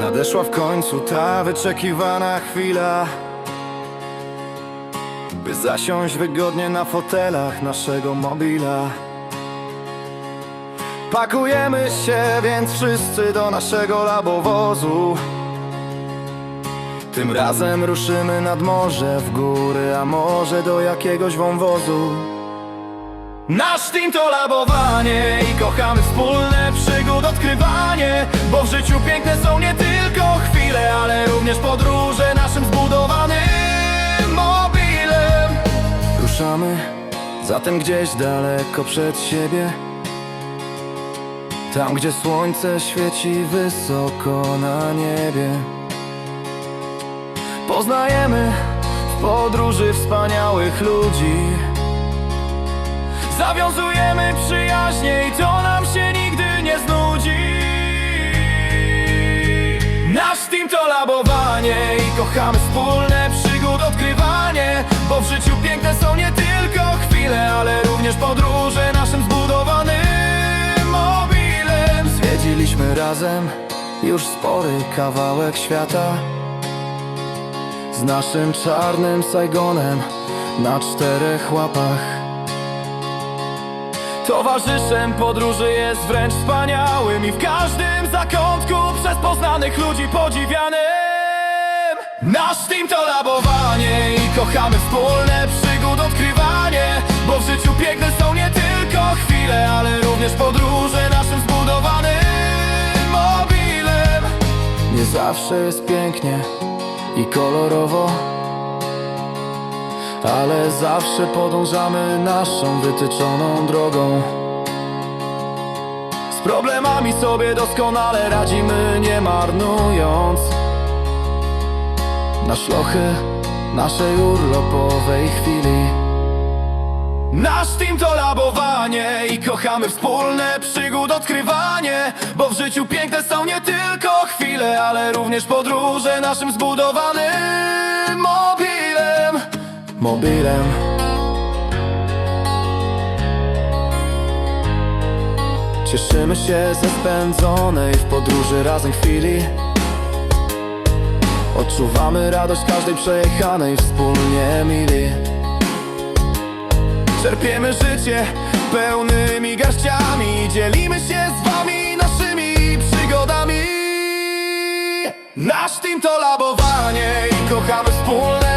Nadeszła w końcu ta wyczekiwana chwila By zasiąść wygodnie na fotelach naszego mobila. Pakujemy się więc wszyscy do naszego labowozu. Tym razem ruszymy nad morze w góry, a może do jakiegoś wąwozu Nasz team to labowanie i kochamy wspólne przygód odkrywanie Bo w życiu piękne są nie tylko chwile, ale również podróże naszym zbudowanym mobilem. Ruszamy zatem gdzieś daleko przed siebie Tam gdzie słońce świeci wysoko na niebie. Poznajemy w podróży wspaniałych ludzi Zawiązujemy przyjaźnie i to nam się nigdy nie znudzi. Nasz team to labowanie i kochamy wspólne przygód odkrywanie Bo w życiu piękne są nie tylko chwile, ale również podróże naszym zbudowanym mobilem. Zwiedziliśmy razem już spory kawałek świata. Z naszym czarnym Saigonem na czterech łapach Towarzyszem podróży jest wręcz wspaniałym I w każdym zakątku przez poznanych ludzi podziwianym. Nasz team to labowanie i kochamy wspólne przygód odkrywanie Bo w życiu piękne są nie tylko chwile, ale również podróże naszym zbudowanym mobilem. Nie zawsze jest pięknie i kolorowo ale zawsze podążamy naszą wytyczoną drogą. Z problemami sobie doskonale radzimy, nie marnując Na szlochy naszej urlopowej chwili. Nasz team to labowanie i kochamy wspólne przygód odkrywanie Bo w życiu piękne są nie tylko chwile, ale również podróże naszym zbudowanym Mobilem Cieszymy się ze spędzonej w podróży razem chwili. Odczuwamy radość każdej przejechanej wspólnie mili. Czerpiemy życie pełnymi garściami. Dzielimy się z wami naszymi przygodami. Nasz team to labowanie i kochamy wspólne